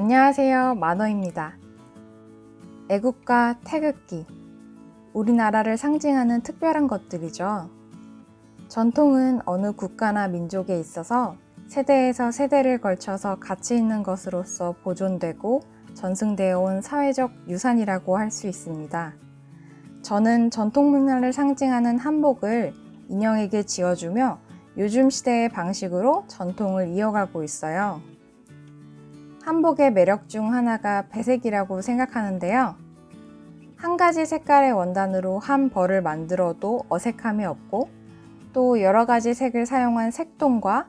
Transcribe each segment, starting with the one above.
안녕하세요. 만어입니다. 애국가, 태극기. 우리나라를 상징하는 특별한 것들이죠. 전통은 어느 국가나 민족에 있어서 세대에서 세대를 걸쳐서 가치 있는 것으로서 보존되고 전승되어 온 사회적 유산이라고 할 수 있습니다. 저는 전통 문화를 상징하는 한복을 인형에게 지어주며 요즘 시대의 방식으로 전통을 이어가고 있어요. 한복의 매력 중 하나가 배색이라고 생각하는데요. 한 가지 색깔의 원단으로 한 벌을 만들어도 어색함이 없고 또 여러 가지 색을 사용한 색동과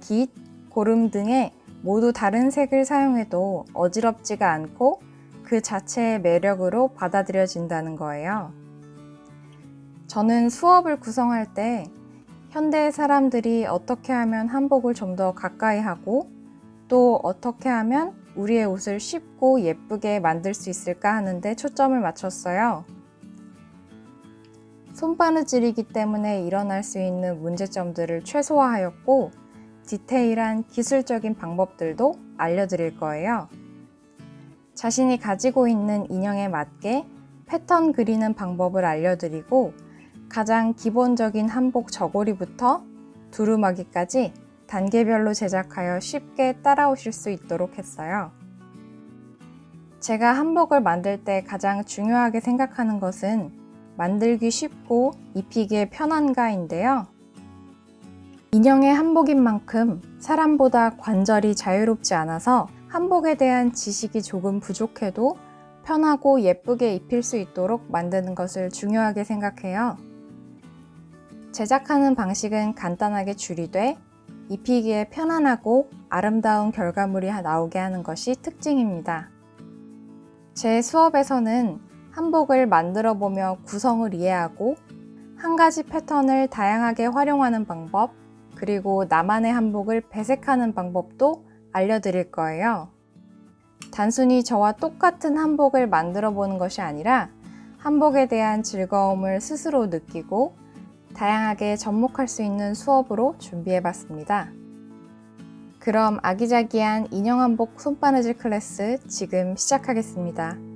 깃, 고름 등의 모두 다른 색을 사용해도 어지럽지가 않고 그 자체의 매력으로 받아들여진다는 거예요. 저는 수업을 구성할 때 현대 사람들이 어떻게 하면 한복을 좀 더 가까이 하고 또 어떻게 하면 우리의 옷을 쉽고 예쁘게 만들 수 있을까 하는데 초점을 맞췄어요. 손바느질이기 때문에 일어날 수 있는 문제점들을 최소화하였고 디테일한 기술적인 방법들도 알려드릴 거예요. 자신이 가지고 있는 인형에 맞게 패턴 그리는 방법을 알려드리고 가장 기본적인 한복 저고리부터 두루마기까지 단계별로 제작하여 쉽게 따라오실 수 있도록 했어요. 제가 한복을 만들 때 가장 중요하게 생각하는 것은 만들기 쉽고 입히기에 편한가인데요. 인형의 한복인 만큼 사람보다 관절이 자유롭지 않아서 한복에 대한 지식이 조금 부족해도 편하고 예쁘게 입힐 수 있도록 만드는 것을 중요하게 생각해요. 제작하는 방식은 간단하게 줄이되 입히기에 편안하고 아름다운 결과물이 나오게 하는 것이 특징입니다. 제 수업에서는 한복을 만들어 보며 구성을 이해하고 한 가지 패턴을 다양하게 활용하는 방법, 그리고 나만의 한복을 배색하는 방법도 알려드릴 거예요. 단순히 저와 똑같은 한복을 만들어 보는 것이 아니라 한복에 대한 즐거움을 스스로 느끼고 다양하게 접목할 수 있는 수업으로 준비해 봤습니다. 그럼 아기자기한 인형 한복 손바느질 클래스 지금 시작하겠습니다.